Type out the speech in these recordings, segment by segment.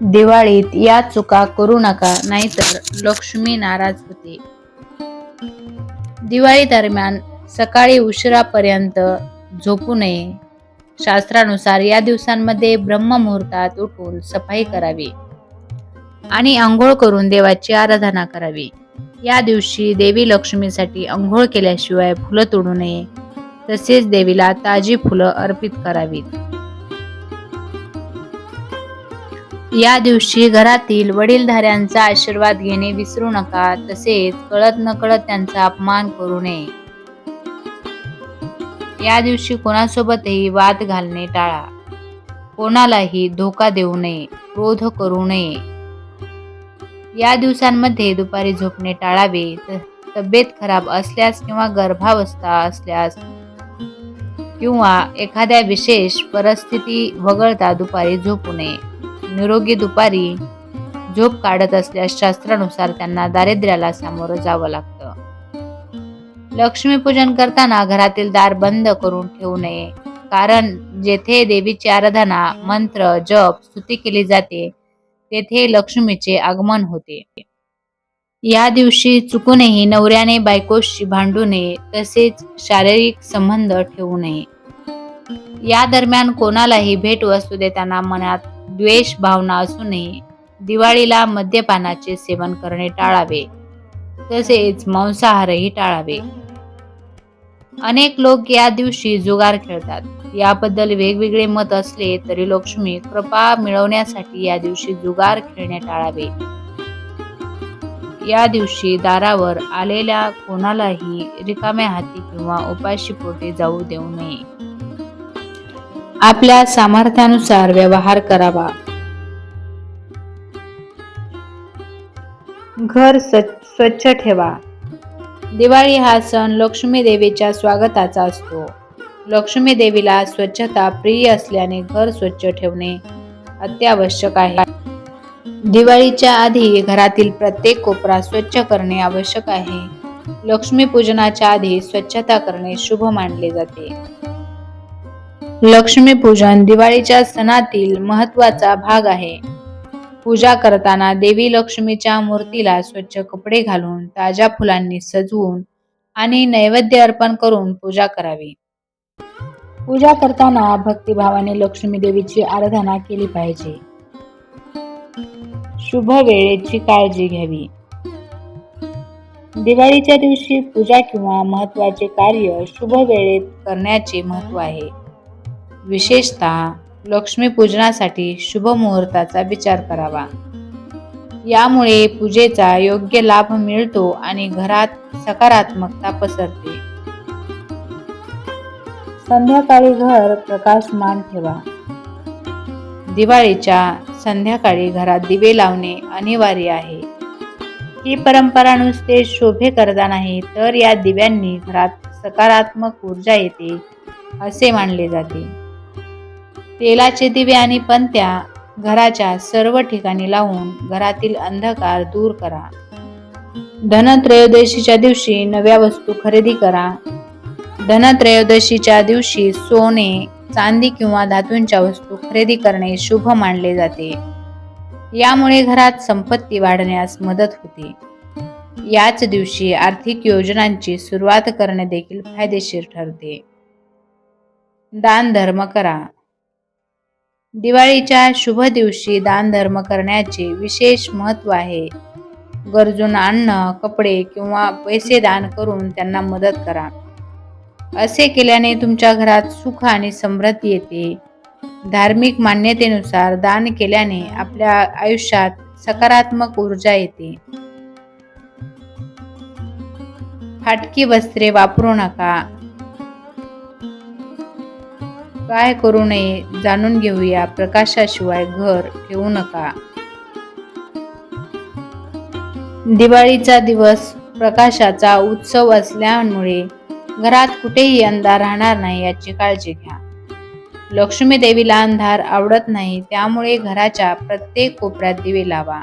दिवाळीत या चुका करू नका नाहीतर लक्ष्मी नाराज होते. दिवाळी दरम्यान सकाळी उशिरापर्यंत झोपू नये. शास्त्रानुसार या दिवसांमध्ये ब्रह्ममुहूर्तात उठून सफाई करावी आणि आंघोळ करून देवाची आराधना करावी. या दिवशी देवी लक्ष्मीसाठी आंघोळ केल्याशिवाय फुलं तोडू नये. तसेच देवीला ताजी फुलं अर्पित करावीत. या दिवशी घरातील वडीलधाऱ्यांचा आशीर्वाद घेणे विसरू नका तसेच कळत नकळत त्यांचा अपमान करू नये. या दिवशी कोणासोबतही वाद घालणे टाळा. कोणालाही धोका देऊ नये क्रोध करू नये. या दिवसांमध्ये दुपारी झोपणे टाळावे तब्येत खराब असल्यास किंवा गर्भावस्था असल्यास किंवा एखाद्या विशेष परिस्थिती वगळता दुपारी झोपू नये. निरोगी दुपारी झोप काढत असल्यास शास्त्रानुसार त्यांना दारिद्र्याला सामोरं जावं लागतं. लक्ष्मीपूजन करताना घरातील दार बंद करून ठेवू नये. कारण जेथे देवीची आराधना मंत्र जप स्तुती केली जाते तेथे लक्ष्मीचे आगमन होते. या दिवशी चुकूनही नवऱ्याने बायकोशी भांडू नये तसेच शारीरिक संबंध ठेवू नये. या दरम्यान कोणालाही भेटवस्तू देताना मनात द्वेष भावना असू नये दिवाळीला मद्यपानाचे सेवन करणे टाळावे. तसेच मांसाहारही टाळावे. अनेक लोक या दिवशी जुगार खेळतात. याबद्दल वेगवेगळे मत असले तरी लक्ष्मी कृपा मिळवण्यासाठी या दिवशी जुगार खेळणे टाळावे. या दिवशी दारावर आलेल्या कोणालाही रिकाम्या हाती किंवा उपाशी पोटे जाऊ देऊ नये. आपल्या सामर्थ्यानुसार व्यवहार करावा. घर स्वच्छ ठेवा. दिवाळी हा सण लक्ष्मी देवीच्या स्वागताचा असतो. लक्ष्मी देवीला स्वच्छता प्रिय असल्याने घर स्वच्छ ठेवणे अत्यावश्यक आहे. दिवाळीच्या आधी घरातील प्रत्येक कोपरा स्वच्छ करणे आवश्यक आहे. लक्ष्मी पूजनाच्या आधी स्वच्छता करणे शुभ मानले जाते. लक्ष्मीपूजन दिवाळीच्या सणातील महत्त्वाचा भाग आहे. पूजा करताना देवी लक्ष्मीच्या मूर्तीला स्वच्छ कपडे घालून ताज्या फुलांनी सजवून आणि नैवेद्य अर्पण करून पूजा करावी. पूजा करताना भक्तिभावाने लक्ष्मी देवीची आराधना केली पाहिजे. शुभ वेळेची काळजी घ्यावी. दिवाळीच्या दिवशी पूजा किंवा महत्त्वाचे कार्य शुभ वेळेत करण्याचे महत्त्व आहे. विशेषतः लक्ष्मीपूजनासाठी शुभ मुहूर्ताचा विचार करावा. यामुळे पूजेचा योग्य लाभ मिळतो आणि घरात सकारात्मकता पसरते. संध्याकाळी घर प्रकाशमान ठेवा. दिवाळीच्या संध्याकाळी घरात दिवे लावणे अनिवार्य आहे. ही परंपरा नुसते शोभे करता नाही तर या दिव्यांनी घरात सकारात्मक ऊर्जा येते असे मानले जाते. तेलाचे दिवे आणि पंत्या घराच्या सर्व ठिकाणी लावून घरातील अंधकार दूर करा. धनत्रयोदशीच्या दिवशी नव्या वस्तू खरेदी करा. धनत्रयोदशीच्या दिवशी सोने चांदी किंवा धातूंच्या वस्तू खरेदी करणे शुभ मानले जाते. यामुळे घरात संपत्ती वाढण्यास मदत होते. याच दिवशी आर्थिक योजनांची सुरुवात करणे देखील फायदेशीर ठरते. दान धर्म करा. दिवाळीच्या शुभ दिवशी दान धर्म करण्याचे विशेष महत्त्व आहे. गरजूंना अन्न कपडे किंवा पैसे दान करून त्यांना मदत करा. असे केल्याने तुमच्या घरात सुख आणि समृद्धी येते. धार्मिक मान्यतेनुसार दान केल्याने आपल्या आयुष्यात सकारात्मक ऊर्जा येते. फाटकी वस्त्रे वापरू नका. काय करू नये जाणून घेऊया प्रकाशाशिवाय घर ठेवू नका. दिवाळीचा दिवस प्रकाशाचा उत्सव असल्यामुळे घरात कुठेही अंधार राहणार नाही याची काळजी घ्या. लक्ष्मी देवीला अंधार आवडत नाही त्यामुळे घराच्या प्रत्येक कोपऱ्यात दिवे लावा.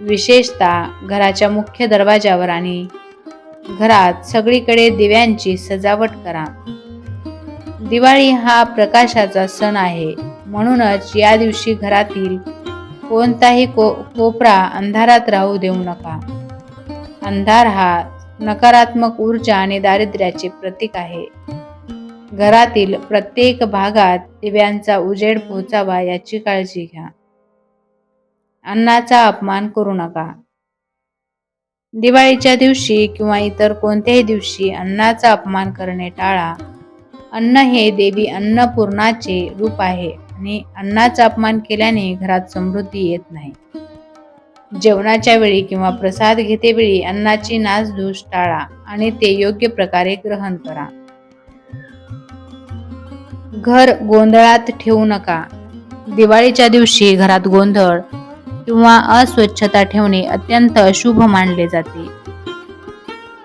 विशेषतः घराच्या मुख्य दरवाजावर आणि घरात सगळीकडे दिव्यांची सजावट करा. दिवाळी हा प्रकाशाचा सण आहे. म्हणूनच या दिवशी घरातील कोणताही को कोपरा अंधारात राहू देऊ नका. अंधार हा नकारात्मक ऊर्जा आणि दारिद्र्याचे प्रतीक आहे. घरातील प्रत्येक भागात दिव्यांचा उजेड पोहोचावा याची काळजी घ्या. अन्नाचा अपमान करू नका. दिवाळीच्या दिवशी किंवा इतर कोणत्याही दिवशी अन्नाचा अपमान करणे टाळा. अन्न हे देवी अन्नपूर्णाचे रूप आहे आणि अन्नाचा अपमान केल्याने घरात समृद्धी येत नाही. जेवणाच्या वेळी किंवा प्रसाद घेतेवेळी अन्नाची नासधूस टाळा आणि ते योग्य प्रकारे ग्रहण करा. घर गोंधळात ठेवू नका. दिवाळीच्या दिवशी घरात गोंधळ किंवा अस्वच्छता ठेवणे अत्यंत अशुभ मानले जाते.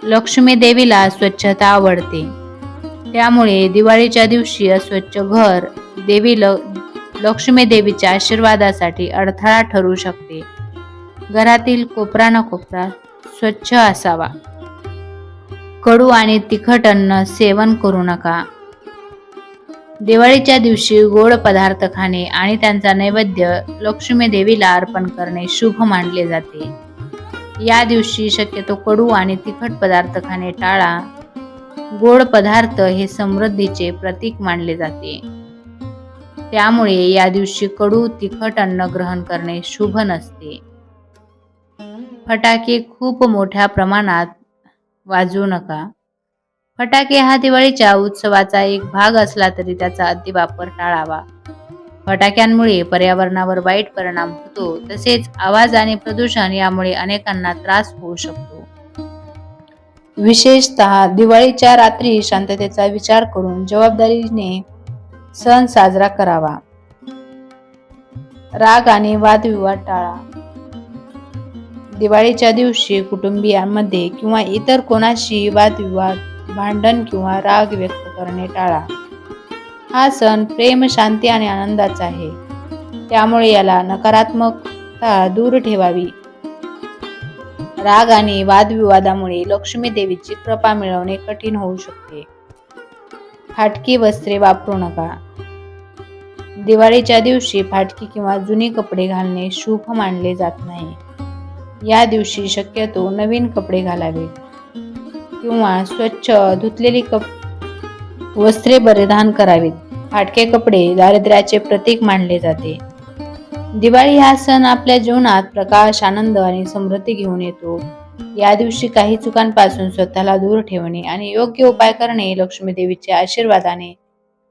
लक्ष्मी देवीला स्वच्छता आवडते. त्यामुळे दिवाळीच्या दिवशी अस्वच्छ घर देवी ल लक्ष्मी देवीच्या आशीर्वादासाठी अडथळा ठरू शकते. घरातील कोपरा न कोपरा स्वच्छ असावा. कडू आणि तिखट अन्न सेवन करू नका. दिवाळीच्या दिवशी गोड पदार्थ खाणे आणि त्यांचा नैवेद्य लक्ष्मी देवीला अर्पण करणे शुभ मानले जाते. या दिवशी शक्यतो कडू आणि तिखट पदार्थ खाणे टाळा. गोड पदार्थ हे समृद्धीचे प्रतीक मानले जाते. त्यामुळे या दिवशी कडू तिखट अन्न ग्रहण करणे शुभ नसते. फटाके खूप मोठ्या प्रमाणात वाजवू नका. फटाके हा दिवाळीच्या उत्सवाचा एक भाग असला तरी त्याचा अतिवापर टाळावा. फटाक्यांमुळे पर्यावरणावर वाईट परिणाम होतो तसेच आवाज आणि प्रदूषण यामुळे अनेकांना त्रास होऊ शकतो. विशेषतः दिवाळीच्या रात्री शांततेचा विचार करून जबाबदारीने सण साजरा करावा. राग आणि वादविवाद टाळा. दिवाळीच्या दिवशी कुटुंबियांमध्ये किंवा इतर कोणाशी वादविवाद भांडण किंवा राग व्यक्त करणे टाळा. हा सण प्रेम शांती आणि आनंदाचा आहे. त्यामुळे याला नकारात्मकता दूर ठेवावी. राग आणि वादविवादामुळे लक्ष्मी देवीची कृपा मिळवणे कठीण होऊ शकते. फाटकी वस्त्रे वापरू नका. दिवाळीच्या दिवशी फाटकी किंवा जुनी कपडे घालणे शुभ मानले जात नाही. या दिवशी शक्यतो नवीन कपडे घालावे. किंवा स्वच्छ धुतलेली कप वस्त्रे परिधान करावीत. फाटके कपडे दारिद्र्याचे प्रतीक मानले जाते. दिवाळी हा सण आपल्या जीवनात प्रकाश आनंद आणि समृद्धी घेऊन येतो. या दिवशी काही चुकांपासून स्वतःला दूर ठेवणे आणि योग्य उपाय करणे लक्ष्मी देवीच्या आशीर्वादाने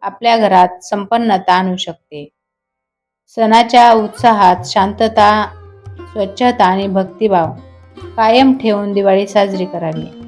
आपल्या घरात संपन्नता आणू शकते. सणाच्या उत्साहात शांतता स्वच्छता आणि भक्तिभाव कायम ठेवून दिवाळी साजरी करावी.